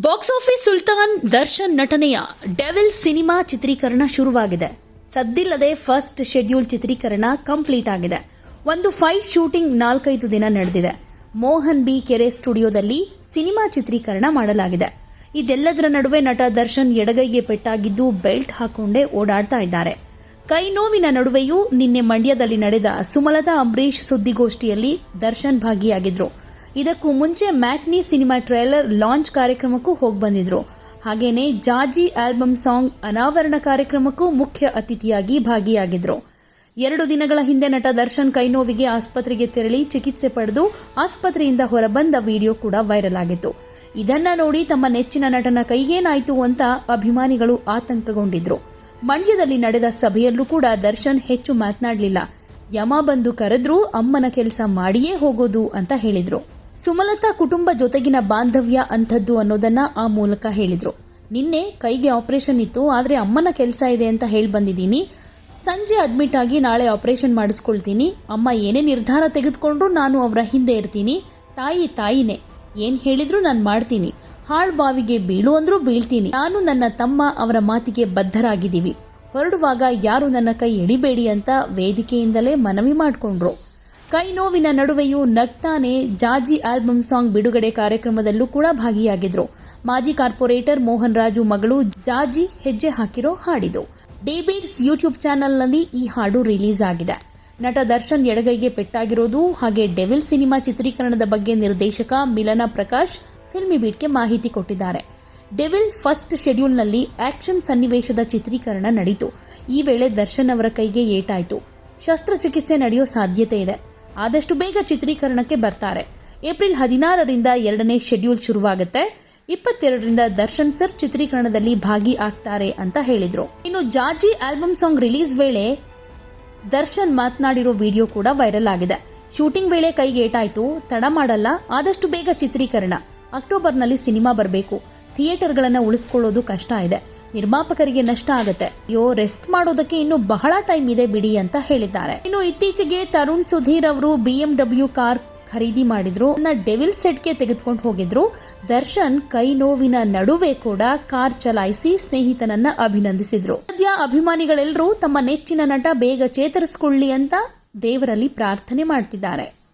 Box office Sultan Darshan ನಟನೆಯ devil cinema ಚಿತ್ರೀಕರಣ ಶುರುವಾಗಿದೆ. ಸದ್ದಿಲ್ಲದೆ ಫಸ್ಟ್ ಶೆಡ್ಯೂಲ್ ಚಿತ್ರೀಕರಣ ಕಂಪ್ಲೀಟ್ ಆಗಿದೆ. ಒಂದು ಫೈಟ್ ಶೂಟಿಂಗ್ ನಾಲ್ಕೈದು ದಿನ ನಡೆದಿದೆ. ಮೋಹನ್ ಬಿ ಕೆರೆ ಸ್ಟುಡಿಯೋದಲ್ಲಿ ಸಿನಿಮಾ ಚಿತ್ರೀಕರಣ ಮಾಡಲಾಗಿದೆ. ಇದೆಲ್ಲದರ ನಡುವೆ ನಟ ದರ್ಶನ್ ಎಡಗೈಗೆ ಪೆಟ್ಟಾಗಿದ್ದು ಬೆಲ್ಟ್ ಹಾಕೊಂಡೇ ಓಡಾಡ್ತಾ ಇದ್ದಾರೆ. ಕೈ ನೋವಿನ ನಡುವೆಯೂ ನಿನ್ನೆ ಮಂಡ್ಯದಲ್ಲಿ ನಡೆದ ಸುಮಲತಾ ಅಂಬರೀಶ್ ಸುದ್ದಿಗೋಷ್ಠಿಯಲ್ಲಿ ದರ್ಶನ್ ಭಾಗಿಯಾಗಿದ್ರು. ಇದಕ್ಕೂ ಮುಂಚೆ ಮ್ಯಾಟ್ನಿ ಸಿನಿಮಾ ಟ್ರೇಲರ್ ಲಾಂಚ್ ಕಾರ್ಯಕ್ರಮಕ್ಕೂ ಹೋಗಿ ಬಂದಿದ್ರು. ಹಾಗೇನೆ ಜಾಜಿ ಆಲ್ಬಮ್ ಸಾಂಗ್ ಅನಾವರಣ ಕಾರ್ಯಕ್ರಮಕ್ಕೂ ಮುಖ್ಯ ಅತಿಥಿಯಾಗಿ ಭಾಗಿಯಾಗಿದ್ರು. ಎರಡು ದಿನಗಳ ಹಿಂದೆ ನಟ ದರ್ಶನ್ ಕೈನೋವಿಗೆ ಆಸ್ಪತ್ರೆಗೆ ತೆರಳಿ ಚಿಕಿತ್ಸೆ ಪಡೆದು ಆಸ್ಪತ್ರೆಯಿಂದ ಹೊರಬಂದ ವಿಡಿಯೋ ಕೂಡ ವೈರಲ್ ಆಗಿತ್ತು. ಇದನ್ನ ನೋಡಿ ತಮ್ಮ ನೆಚ್ಚಿನ ನಟನ ಕೈಗೇನಾಯಿತು ಅಂತ ಅಭಿಮಾನಿಗಳು ಆತಂಕಗೊಂಡಿದ್ರು. ಮಂಡ್ಯದಲ್ಲಿ ನಡೆದ ಸಭೆಯಲ್ಲೂ ಕೂಡ ದರ್ಶನ್ ಹೆಚ್ಚು ಮಾತನಾಡಲಿಲ್ಲ. ಯಮ ಬಂದು ಕರೆದ್ರೂ, ಅಮ್ಮನ ಕೆಲಸ ಮಾಡಿಯೇ ಹೋಗೋದು ಅಂತ ಹೇಳಿದ್ರು. ಸುಮಲತಾ ಕುಟುಂಬ ಜೊತೆಗಿನ ಬಾಂಧವ್ಯ ಅಂಥದ್ದು ಅನ್ನೋದನ್ನ ಆ ಮೂಲಕ ಹೇಳಿದ್ರು. ನಿನ್ನೆ ಕೈಗೆ ಆಪರೇಷನ್ ಇತ್ತು, ಆದ್ರೆ ಅಮ್ಮನ ಕೆಲಸ ಇದೆ ಅಂತ ಹೇಳಿ ಬಂದಿದ್ದೀನಿ. ಸಂಜೆ ಅಡ್ಮಿಟ್ ಆಗಿ ನಾಳೆ ಆಪರೇಷನ್ ಮಾಡಿಸ್ಕೊಳ್ತೀನಿ. ಅಮ್ಮ ಏನೇ ನಿರ್ಧಾರ ತೆಗೆದುಕೊಂಡ್ರು ನಾನು ಅವರ ಹಿಂದೆ ಇರ್ತೀನಿ. ತಾಯಿ ತಾಯಿನೇ. ಏನು ಹೇಳಿದ್ರು ನಾನು ಮಾಡ್ತೀನಿ. ಹಾಳ್ ಬಾವಿಗೆ ಬೀಳು ಅಂದ್ರೂ ಬೀಳ್ತೀನಿ. ನಾನು ನನ್ನ ತಮ್ಮ ಅವರ ಮಾತಿಗೆ ಬದ್ಧರಾಗಿದ್ದೀವಿ. ಹೊರಡುವಾಗ ಯಾರು ನನ್ನ ಕೈ ಎಳಿಬೇಡಿ ಅಂತ ವೇದಿಕೆಯಿಂದಲೇ ಮನವಿ ಮಾಡಿಕೊಂಡ್ರು. ಕೈ ನೋವಿನ ನಡುವೆಯೂ ನಗ್ತಾನೆ ಜಾಜಿ ಆಲ್ಬಮ್ ಸಾಂಗ್ ಬಿಡುಗಡೆ ಕಾರ್ಯಕ್ರಮದಲ್ಲೂ ಕೂಡ ಭಾಗಿಯಾಗಿದ್ರು. ಮಾಜಿ ಕಾರ್ಪೊರೇಟರ್ ಮೋಹನ್ ರಾಜು ಮಗಳು ಜಾಜಿ ಹೆಜ್ಜೆ ಹಾಕಿರೋ ಹಾಡಿದು. ಡೇಬಿಟ್ಸ್ ಯೂಟ್ಯೂಬ್ ಚಾನೆಲ್ನಲ್ಲಿ ಈ ಹಾಡು ರಿಲೀಸ್ ಆಗಿದೆ. ನಟ ದರ್ಶನ್ ಎಡಗೈಗೆ ಪೆಟ್ಟಾಗಿರೋದು ಹಾಗೆ ಡೆವಿಲ್ ಸಿನಿಮಾ ಚಿತ್ರೀಕರಣದ ಬಗ್ಗೆ ನಿರ್ದೇಶಕ ಮಿಲನ ಪ್ರಕಾಶ್ ಫಿಲ್ಮಿ ಬೀಟ್ಗೆ ಮಾಹಿತಿ ಕೊಟ್ಟಿದ್ದಾರೆ. ಡೆವಿಲ್ ಫಸ್ಟ್ ಶೆಡ್ಯೂಲ್ನಲ್ಲಿ ಆಕ್ಷನ್ ಸನ್ನಿವೇಶದ ಚಿತ್ರೀಕರಣ ನಡೆಯಿತು ಈ ವೇಳೆ ದರ್ಶನ್ ಅವರ ಕೈಗೆ ಏಟಾಯಿತು. ಶಸ್ತ್ರಚಿಕಿತ್ಸೆ ನಡೆಯೋ ಸಾಧ್ಯತೆ ಇದೆ. ಆದಷ್ಟು ಬೇಗ ಚಿತ್ರೀಕರಣಕ್ಕೆ ಬರ್ತಾರೆ. ಏಪ್ರಿಲ್ ಹದಿನಾರರಿಂದ ಎರಡನೇ ಶೆಡ್ಯೂಲ್ ಶುರುವಾಗುತ್ತೆ. ಇಪ್ಪತ್ತೆರಡರಿಂದ ದರ್ಶನ್ ಸರ್ ಚಿತ್ರೀಕರಣದಲ್ಲಿ ಭಾಗಿ ಆಗ್ತಾರೆ ಅಂತ ಹೇಳಿದ್ರು. ಇನ್ನು ಜಾಜಿ ಆಲ್ಬಮ್ ಸಾಂಗ್ ರಿಲೀಸ್ ವೇಳೆ ದರ್ಶನ್ ಮಾತನಾಡಿರೋ ವಿಡಿಯೋ ಕೂಡ ವೈರಲ್ ಆಗಿದೆ. ಶೂಟಿಂಗ್ ವೇಳೆ ಕೈಗೆ ಏಟಾಯ್ತು, ತಡ ಮಾಡಲ್ಲ, ಆದಷ್ಟು ಬೇಗ ಚಿತ್ರೀಕರಣ. ಅಕ್ಟೋಬರ್ನಲ್ಲಿ ಸಿನಿಮಾ ಬರಬೇಕು. ಥಿಯೇಟರ್ಗಳನ್ನು ಉಳಿಸ್ಕೊಳ್ಳೋದು ಕಷ್ಟ ಇದೆ. ನಿರ್ಮಾಪಕರಿಗೆ ನಷ್ಟ ಆಗುತ್ತೆ. ಯೋ ರೆಸ್ಟ್ ಮಾಡೋದಕ್ಕೆ ಇನ್ನು ಬಹಳ ಟೈಮ್ ಇದೆ ಬಿಡಿ ಅಂತ ಹೇಳಿದ್ದಾರೆ. ಇನ್ನು ಇತ್ತೀಚೆಗೆ ತರುಣ್ ಸುಧೀರ್ ಅವರು ಬಿ ಎಂ ಡಬ್ಲ್ಯೂ ಕಾರ್ ಖರೀದಿ ಮಾಡಿದ್ರು. ಡೆವಿಲ್ ಸೆಟ್ಗೆ ತೆಗೆದುಕೊಂಡು ಹೋಗಿದ್ರು. ದರ್ಶನ್ ಕೈ ನೋವಿನ ನಡುವೆ ಕೂಡ ಕಾರ್ ಚಲಾಯಿಸಿ ಸ್ನೇಹಿತನನ್ನ ಅಭಿನಂದಿಸಿದ್ರು. ಸದ್ಯ ಅಭಿಮಾನಿಗಳೆಲ್ಲರೂ ತಮ್ಮ ನೆಚ್ಚಿನ ನಟ ಬೇಗ ಚೇತರಿಸಿಕೊಳ್ಳಿ ಅಂತ ದೇವರಲ್ಲಿ ಪ್ರಾರ್ಥನೆ ಮಾಡ್ತಿದ್ದಾರೆ.